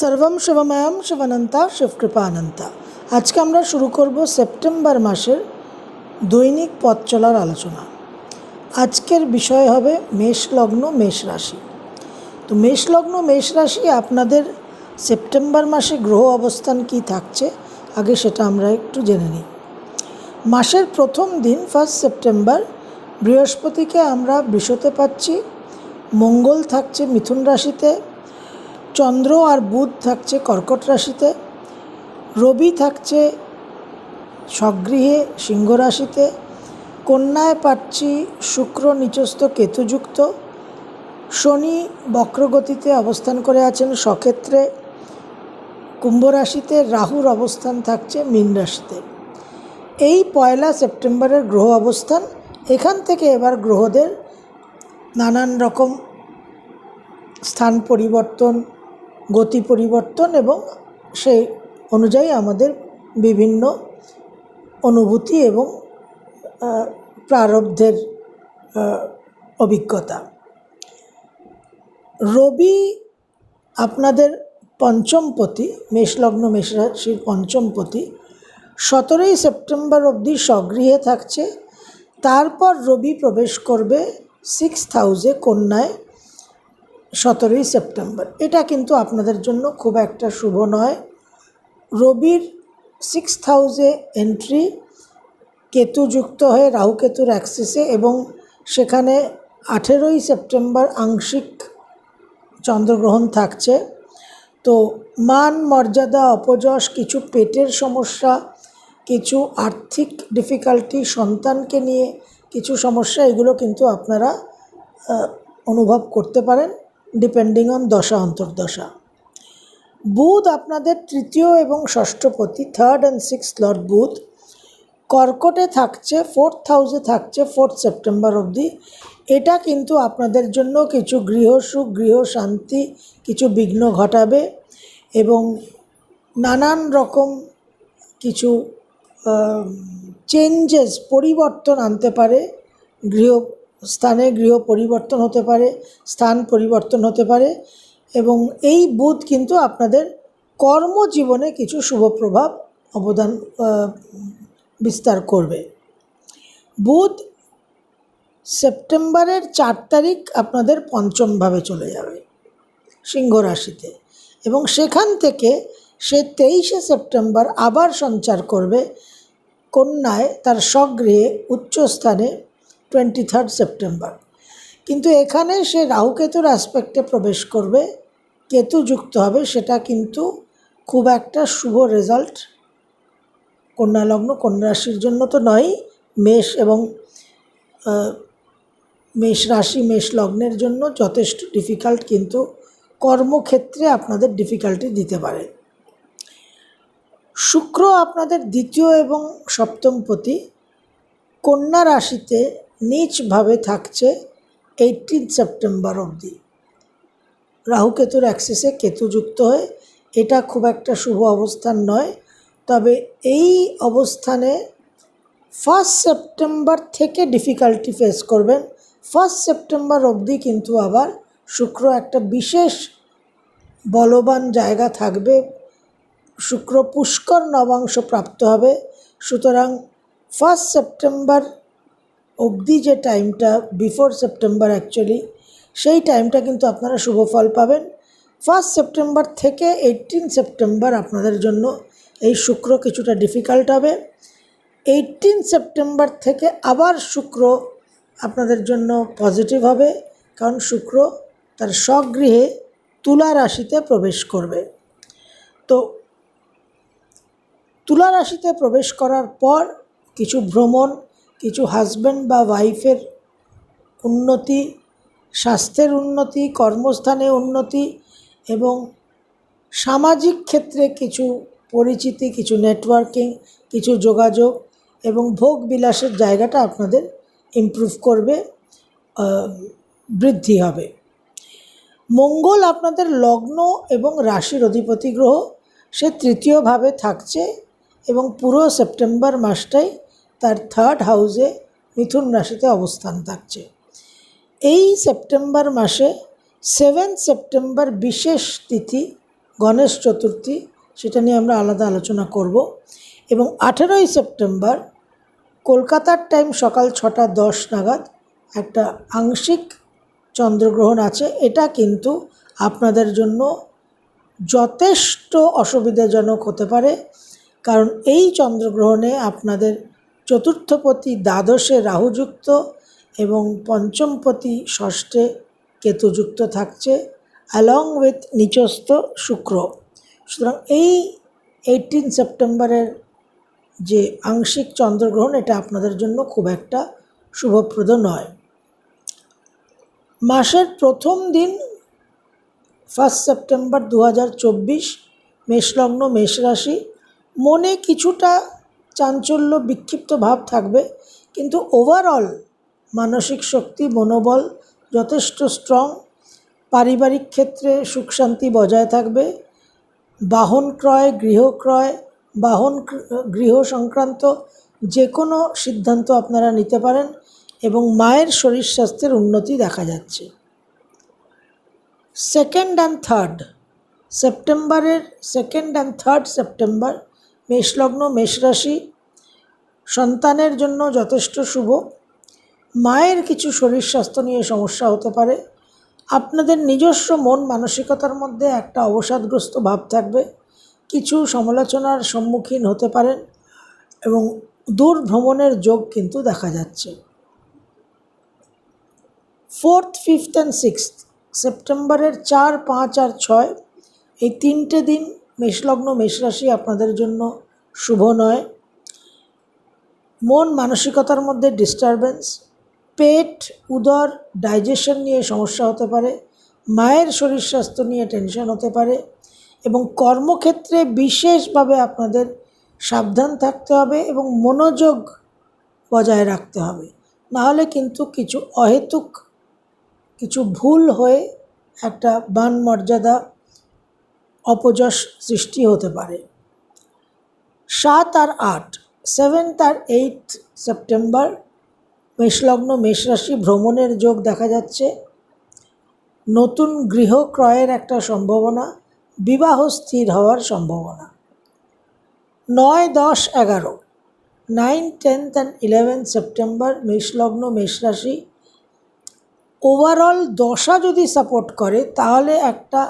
সর্বম শিবময়ম শিবানন্তা শিবকৃপানন্তা। আজকে আমরা শুরু করব সেপ্টেম্বর মাসের দৈনিক পথ চলার আলোচনা। আজকের বিষয় হবে মেষ লগ্ন, মেষ রাশি। তো মেষ লগ্ন, মেষ রাশি, আপনাদের সেপ্টেম্বর মাসে গ্রহ অবস্থান কি থাকছে? আগে সেটা আমরা একটু জেনে নিই। মাসের প্রথম দিন ফার্স্ট সেপ্টেম্বর, বৃহস্পতিকে আমরা বৃষতে পাচ্ছি, মঙ্গল থাকছে মিথুন রাশিতে চন্দ্র আর বুধ থাকছে কর্কট রাশিতে, রবি থাকছে স্বগৃহে সিংহ রাশিতে, কন্যায় পাচ্ছি শুক্র নিচস্থ কেতুযুক্ত, শনি বক্রগতিতে অবস্থান করে আছেন সক্ষেত্রে, কুম্ভ রাশিতে রাহুর অবস্থান থাকছে মীন রাশিতে। এই পয়লা সেপ্টেম্বরের গ্রহ অবস্থান, এখান থেকে এবার গ্রহদের নানান রকম স্থান পরিবর্তন গতি পরিবর্তন এবং সেই অনুযায়ী আমাদের বিভিন্ন অনুভূতি এবং প্রারব্ধের অভিজ্ঞতা। রবি আপনাদের পঞ্চমপতি, মেষলগ্ন মেষ রাশির পঞ্চমপতি, সতেরোই সেপ্টেম্বর অবধি স্বগৃহে থাকছে। তারপর রবি প্রবেশ করবে সিক্স হাউসে, কন্যায়। সতেরোই সেপ্টেম্বর। এটা কিন্তু আপনাদের জন্য খুব একটা শুভ নয়। রবির সিক্স হাউসে এন্ট্রি কেতু যুক্ত হয়ে রাহু কেতুর অ্যাক্সিসে এবং সেখানে আঠেরোই সেপ্টেম্বর আংশিক চন্দ্রগ্রহণ থাকছে। তো মান, মর্যাদা, অপযশ, কিছু পেটের সমস্যা, কিছু আর্থিক ডিফিকাল্টি সন্তানকে নিয়ে কিছু সমস্যা, এগুলো কিন্তু আপনারা অনুভব করতে পারেন। ডিপেন্ডিং অন দশা, অন্তর্দশা। বুধ আপনাদের তৃতীয় এবং ষষ্ঠপতি থার্ড অ্যান্ড সিক্স লর্ড বুধ। কর্কটে থাকছে ফোর্থ হাউসে থাকছে ফোর্থ সেপ্টেম্বর অবধি। এটা কিন্তু আপনাদের জন্য কিছু গৃহসুখ গৃহ শান্তি, কিছু বিঘ্ন ঘটাবে এবং নানান রকম কিছু চেঞ্জেস পরিবর্তন আনতে পারে গৃহ স্থানে গৃহ পরিবর্তন হতে পারে, স্থান পরিবর্তন হতে পারে এবং এই বুধ কিন্তু আপনাদের কর্মজীবনে কিছু শুভ প্রভাব অবদান বিস্তার করবে। বুধ সেপ্টেম্বরের চার তারিখ আপনাদের পঞ্চমভাবে চলে যাবে সিংহ রাশিতে এবং সেখান থেকে সে তেইশে সেপ্টেম্বর আবার সঞ্চার করবে। কন্যায় তার স্বগৃহে উচ্চস্থানে টোয়েন্টি থার্ড সেপ্টেম্বর কিন্তু এখানে সে রাহুকেতুর অ্যাসপেক্টে প্রবেশ করবে, কেতু যুক্ত হবে, সেটা কিন্তু খুব একটা শুভ রেজাল্ট কন্যা লগ্ন, কন্যা রাশির জন্য তো নয়, মেষ এবং মেষ রাশি, মেষ লগ্নের জন্য যথেষ্ট ডিফিকাল্ট কিন্তু কর্মক্ষেত্রে আপনাদের ডিফিকাল্টি দিতে পারে। শুক্র আপনাদের দ্বিতীয় এবং সপ্তম সপ্তমপতি কন্যা রাশিতে নিচভাবে থাকছে এইটিন সেপ্টেম্বর অবধি। রাহুকেতুর অ্যাক্সিসে কেতু যুক্ত হয়ে, এটা খুব একটা শুভ অবস্থান নয়, তবে এই অবস্থানে ফার্স্ট সেপ্টেম্বর থেকে ডিফিকাল্টি ফেস করবেন। ফার্স্ট সেপ্টেম্বর অবধি কিন্তু আবার শুক্র একটা বিশেষ বলবান জায়গা থাকবে। শুক্র পুষ্কর নবাংশ প্রাপ্ত হবে। সুতরাং ফার্স্ট সেপ্টেম্বর অবধি যে টাইমটা বিফোর সেপ্টেম্বর অ্যাকচুয়ালি সেই টাইমটা কিন্তু আপনারা শুভ ফল পাবেন। ফার্স্ট সেপ্টেম্বর থেকে এইটিন সেপ্টেম্বর আপনাদের জন্য এই শুক্র কিছুটা ডিফিকাল্ট হবে। এইটিন সেপ্টেম্বর থেকে আবার শুক্র আপনাদের জন্য পজিটিভ হবে, কারণ শুক্র তার স্বগৃহে তুলা রাশিতে প্রবেশ করবে। তো তুলা রাশিতে প্রবেশ করার পর কিছু ভ্রমণ কিছু হাজব্যান্ড বা ওয়াইফের উন্নতি, স্বাস্থ্যের উন্নতি, কর্মস্থানে উন্নতি এবং সামাজিক ক্ষেত্রে কিছু পরিচিতি, কিছু নেটওয়ার্কিং কিছু যোগাযোগ এবং ভোগ বিলাসের জায়গাটা আপনাদের ইমপ্রুভ করবে বৃদ্ধি হবে। মঙ্গল আপনাদের লগ্ন এবং রাশির অধিপতি গ্রহ, সে তৃতীয়ভাবে থাকছে এবং পুরো সেপ্টেম্বর মাসটাই তার থার্ড হাউসে মিথুন রাশিতে অবস্থান থাকছে। এই সেপ্টেম্বর মাসে সেভেন সেপ্টেম্বর বিশেষ তিথি, গণেশ চতুর্থী, সেটা নিয়ে আমরা আলাদা আলোচনা করব। এবং আঠেরোই সেপ্টেম্বর কলকাতার টাইম সকাল ছটা দশ নাগাদ একটা আংশিক চন্দ্রগ্রহণ আছে। এটা কিন্তু আপনাদের জন্য যথেষ্ট অসুবিধাজনক হতে পারে। কারণ এই চন্দ্রগ্রহণে আপনাদের চতুর্থপতি দ্বাদশে রাহুযুক্ত এবং পঞ্চমপতি ষষ্ঠে কেতুযুক্ত থাকছে অ্যালং উইথ নিচস্থ শুক্র। সুতরাং এই এইটিন সেপ্টেম্বরের যে আংশিক চন্দ্রগ্রহণ, এটা আপনাদের জন্য খুব একটা শুভপ্রদ নয়। মাসের প্রথম দিন ফার্স্ট সেপ্টেম্বর দু হাজার চব্বিশ, মেষলগ্ন মেষ রাশি মনে কিছুটা চাঞ্চল্য বিক্ষিপ্ত ভাব থাকবে, কিন্তু ওভারঅল মানসিক শক্তি, মনোবল যথেষ্ট স্ট্রং পারিবারিক ক্ষেত্রে সুখ শান্তি বজায় থাকবে, বাহন ক্রয়, গৃহ ক্রয়, বাহন গৃহ সংক্রান্ত যে কোনো সিদ্ধান্ত আপনারা নিতে পারেন এবং মায়ের শরীর স্বাস্থ্যের উন্নতি দেখা যাচ্ছে। সেকেন্ড অ্যান্ড থার্ড সেপ্টেম্বরের সেকেন্ড অ্যান্ড থার্ড সেপ্টেম্বর মেষলগ্ন মেষ রাশি সন্তানের জন্য যথেষ্ট শুভ। মায়ের কিছু শরীর স্বাস্থ্য নিয়ে সমস্যা হতে পারে। আপনাদের নিজস্ব মন মানসিকতার মধ্যে একটা অবসাদগ্রস্ত ভাব থাকবে। কিছু সমালোচনার সম্মুখীন হতে পারেন এবং দূর ভ্রমণের যোগ কিন্তু দেখা যাচ্ছে। ফোর্থ, ফিফথ অ্যান্ড সিক্সথ, সেপ্টেম্বরের চার, পাঁচ আর ছয়, এই তিনটে দিন মেষলগ্ন, মেষরাশি আপনাদের জন্য শুভ নয়। মন মানসিকতার মধ্যে ডিস্টারবেন্স পেট উদর ডাইজেশন নিয়ে সমস্যা হতে পারে, মায়ের শরীর স্বাস্থ্য নিয়ে টেনশন হতে পারে এবং কর্মক্ষেত্রে বিশেষভাবে আপনাদের সাবধান থাকতে হবে এবং মনোযোগ বজায় রাখতে হবে। নাহলে কিন্তু কিছু অহেতুক, কিছু ভুল হয়ে একটা বান মর্যাদা অপযশ সৃষ্টি হতে পারে। সাত আর আট সেভেন্থ আর এইট সেপ্টেম্বর মেষলগ্ন মেষরাশি ভ্রমণের যোগ দেখা যাচ্ছে। নতুন গৃহ ক্রয়ের একটা সম্ভাবনা, বিবাহ স্থির হওয়ার সম্ভাবনা। নয়, দশ, এগারো nine tenth and eleven September মেষলগ্ন মেষরাশি। ওভারঅল দশা যদি সাপোর্ট করে, তাহলে একটা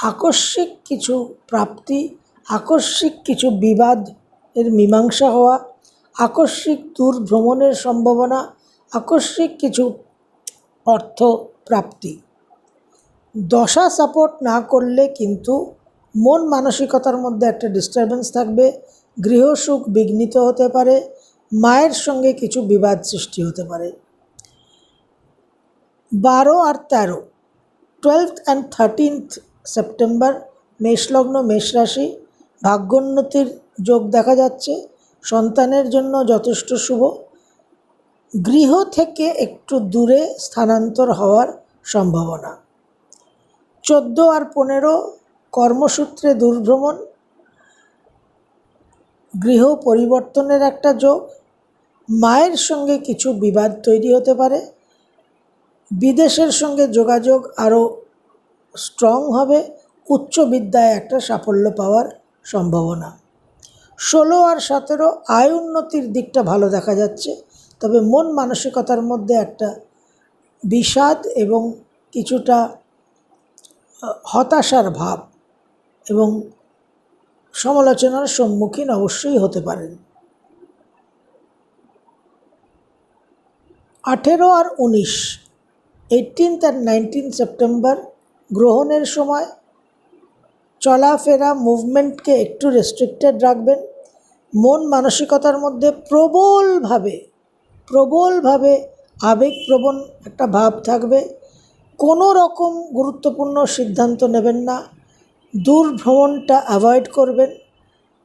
আকস্মিক কিছু প্রাপ্তি, আকস্মিক কিছু বিবাদ এর মীমাংসা হওয়া, আকস্মিক দূর ভ্রমণের সম্ভাবনা, আকস্মিক কিছু অর্থ প্রাপ্তি দশা সাপোর্ট না করলে কিন্তু মন মানসিকতার মধ্যে একটা ডিস্টারবেন্স থাকবে গৃহসুখ বিঘ্নিত হতে পারে, মায়ের সঙ্গে কিছু বিবাদ সৃষ্টি হতে পারে। বারো আর তেরো টুয়েলথ অ্যান্ড থার্টিনথ সেপ্টেম্বর মেষলগ্ন মেষ রাশি ভাগ্যোন্নতির যোগ দেখা যাচ্ছে, সন্তানের জন্য যথেষ্ট শুভ। গৃহ থেকে একটু দূরে স্থানান্তর হওয়ার সম্ভাবনা। চোদ্দ আর পনেরো কর্মসূত্রে দূরভ্রমণ। গৃহ পরিবর্তনের একটা যোগ। মায়ের সঙ্গে কিছু বিবাদ তৈরি হতে পারে। বিদেশের সঙ্গে যোগাযোগ আরও স্ট্রং হবে, উচ্চ বিদ্যায় একটা সাফল্য পাওয়ার সম্ভাবনা। ষোলো আর সতেরো আয় উন্নতির দিকটা ভালো দেখা যাচ্ছে, তবে মন মানসিকতার মধ্যে একটা বিষাদ এবং কিছুটা হতাশার ভাব এবং সমালোচনার সম্মুখীন অবশ্যই হতে পারেন। আঠেরো আর উনিশ এইটিনথ আর নাইনটিন সেপ্টেম্বর গ্রহণের সময় চলাফেরা মুভমেন্টকে একটু রেস্ট্রিক্টেড রাখবেন। মন মানসিকতার মধ্যে প্রবলভাবে প্রবলভাবে আবেগপ্রবণ একটা ভাব থাকবে। কোনো রকম গুরুত্বপূর্ণ সিদ্ধান্ত নেবেন না। দূর ভ্রমণটা অ্যাভয়েড করবেন।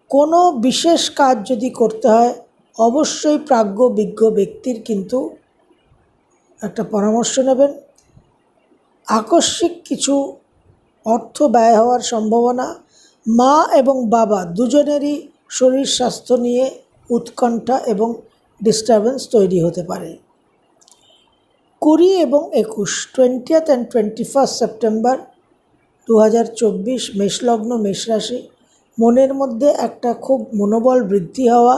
কোনো বিশেষ কাজ যদি করতে হয়, অবশ্যই প্রাজ্ঞ বিজ্ঞ ব্যক্তির কিন্তু একটা পরামর্শ নেবেন। আকস্মিক কিছু অর্থ ব্যয় হওয়ার সম্ভাবনা মা এবং বাবা দুজনেরই শরীর স্বাস্থ্য নিয়ে উৎকণ্ঠা এবং ডিস্টারবেন্স তৈরি হতে পারে। কুড়ি এবং একুশ twentieth and twenty first September দু হাজার চব্বিশ মেষলগ্ন মেষ রাশি মনের মধ্যে একটা খুব মনোবল বৃদ্ধি হওয়া,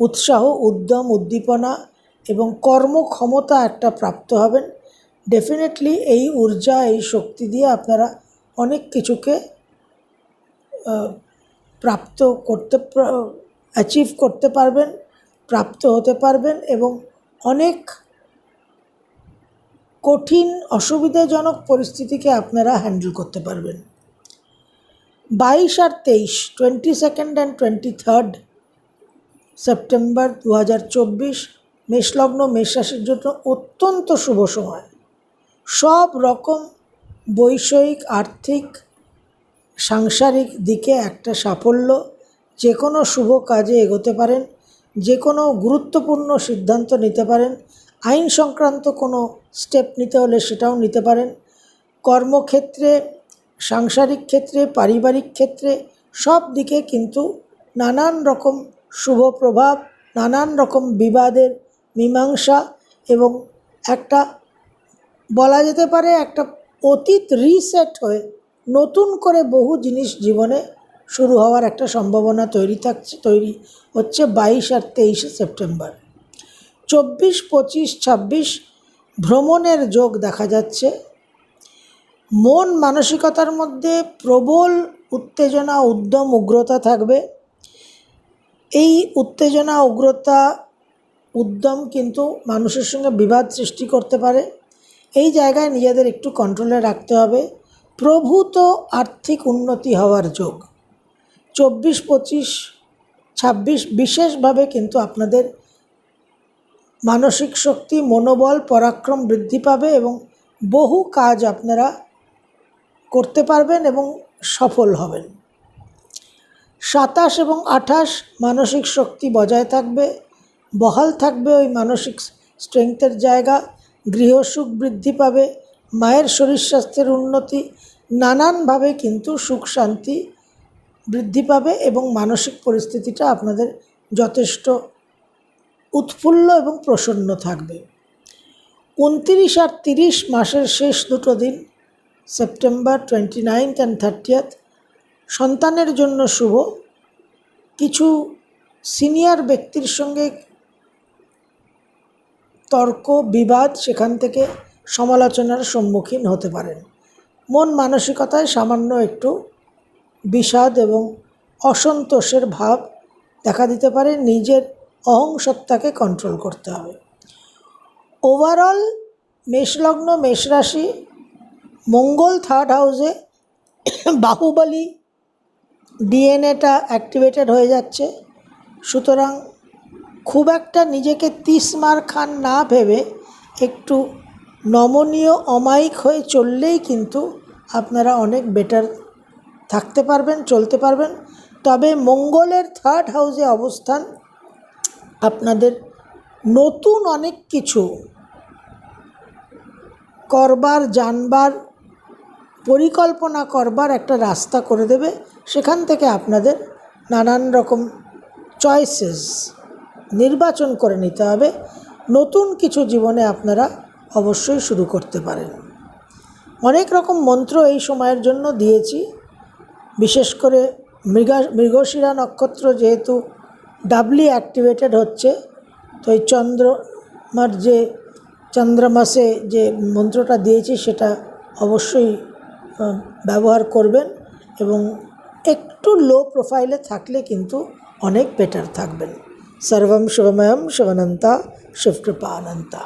উৎসাহ, উদ্যম, উদ্দীপনা এবং কর্মক্ষমতা একটা প্রাপ্ত হবেন। ডেফিনেটলি এই ঊর্জা, এই শক্তি দিয়ে আপনারা অনেক কিছুকে প্রাপ্ত করতে অ্যাচিভ করতে পারবেন, প্রাপ্ত হতে পারবেন এবং অনেক কঠিন, অসুবিধাজনক পরিস্থিতিকে আপনারা হ্যান্ডেল করতে পারবেন। বাইশ আর তেইশ twenty second and twenty third September দু হাজার চব্বিশ, মেষলগ্ন মেষ রাশির জন্য অত্যন্ত শুভ সময়। সব রকম বৈষয়িক, আর্থিক, সাংসারিক দিকে একটা সাফল্য। যে কোনো শুভ কাজে এগোতে পারেন, যে কোনো গুরুত্বপূর্ণ সিদ্ধান্ত নিতে পারেন, আইন সংক্রান্ত কোনো স্টেপ নিতে হলে সেটাও নিতে পারেন। কর্মক্ষেত্রে, সাংসারিক ক্ষেত্রে, পারিবারিক ক্ষেত্রে সব দিকে কিন্তু নানান রকম শুভ প্রভাব, নানান রকম বিবাদের মীমাংসা এবং একটা বলা যেতে পারে একটা অতীত রিসেট হয়ে নতুন করে বহু জিনিস জীবনে শুরু হওয়ার একটা সম্ভাবনা তৈরি থাকছে, তৈরি হচ্ছে বাইশ আর তেইশে সেপ্টেম্বর। চব্বিশ, পঁচিশ, ছাব্বিশ ভ্রমণের যোগ দেখা যাচ্ছে। মন মানসিকতার মধ্যে প্রবল উত্তেজনা, উদ্যম, উগ্রতা থাকবে। এই উত্তেজনা, উগ্রতা, উদ্যম কিন্তু মানুষের সঙ্গে বিবাদ সৃষ্টি করতে পারে। এই জায়গায় নিজেদের একটু কন্ট্রোলে রাখতে হবে। প্রভূত আর্থিক উন্নতি হওয়ার যোগ। চব্বিশ, পঁচিশ, ছাব্বিশ বিশেষভাবে কিন্তু আপনাদের মানসিক শক্তি, মনোবল, পরাক্রম বৃদ্ধি পাবে এবং বহু কাজ আপনারা করতে পারবেন এবং সফল হবেন। সাতাশ এবং আঠাশ মানসিক শক্তি বজায় থাকবে, বহাল থাকবে ওই মানসিক স্ট্রেংথের জায়গা। গৃহসুখ বৃদ্ধি পাবে, মায়ের শরীর স্বাস্থ্যের উন্নতি, নানানভাবে কিন্তু সুখ শান্তি বৃদ্ধি পাবে এবং মানসিক পরিস্থিতিটা আপনাদের যথেষ্ট উৎফুল্ল এবং প্রসন্ন থাকবে। উনতিরিশ আর তিরিশ মাসের শেষ দুটো দিন, September twenty ninth and thirtieth সন্তানের জন্য শুভ। কিছু সিনিয়র ব্যক্তির সঙ্গে তর্ক, বিবাদ সেখান থেকে সমালোচনার সম্মুখীন হতে পারেন। মন মানসিকতায় সামান্য একটু বিষাদ এবং অসন্তোষের ভাব দেখা দিতে পারে। নিজের অহংসত্তাকে কন্ট্রোল করতে হবে। ওভারঅল মেষলগ্ন, মেষরাশি, মঙ্গল থার্ড হাউসে বাহুবলী ডিএনএটা অ্যাক্টিভেটেড হয়ে যাচ্ছে। সুতরাং খুব একটা নিজেকে তিসমার খান না ভেবে একটু নমনীয়, অমায়িক হয়ে চললেই কিন্তু আপনারা অনেক বেটার থাকতে পারবেন, চলতে পারবেন। তবে মঙ্গলের থার্ড হাউসে অবস্থান, আপনাদের নতুন অনেক কিছু করবার, জানবার, পরিকল্পনা করবার একটা রাস্তা করে দেবে। সেখান থেকে আপনাদের নানান রকম চয়েসেস নির্বাচন করে নিতে হবে। নতুন কিছু জীবনে আপনারা অবশ্যই শুরু করতে পারেন। অনেক রকম মন্ত্র এই সময়ের জন্য দিয়েছি। বিশেষ করে মৃগা, মৃগশিরা নক্ষত্র যেহেতু ডাবলি অ্যাক্টিভেটেড হচ্ছে, তো এই চন্দ্রমার যে, চন্দ্রমাসে যে মন্ত্রটা দিয়েছি সেটা অবশ্যই ব্যবহার করবেন এবং একটু লো প্রোফাইলে থাকলে কিন্তু অনেক বেটার থাকবেন। সর্বম শুভময়ম শিবনন্তা শিবকৃপা অনন্তা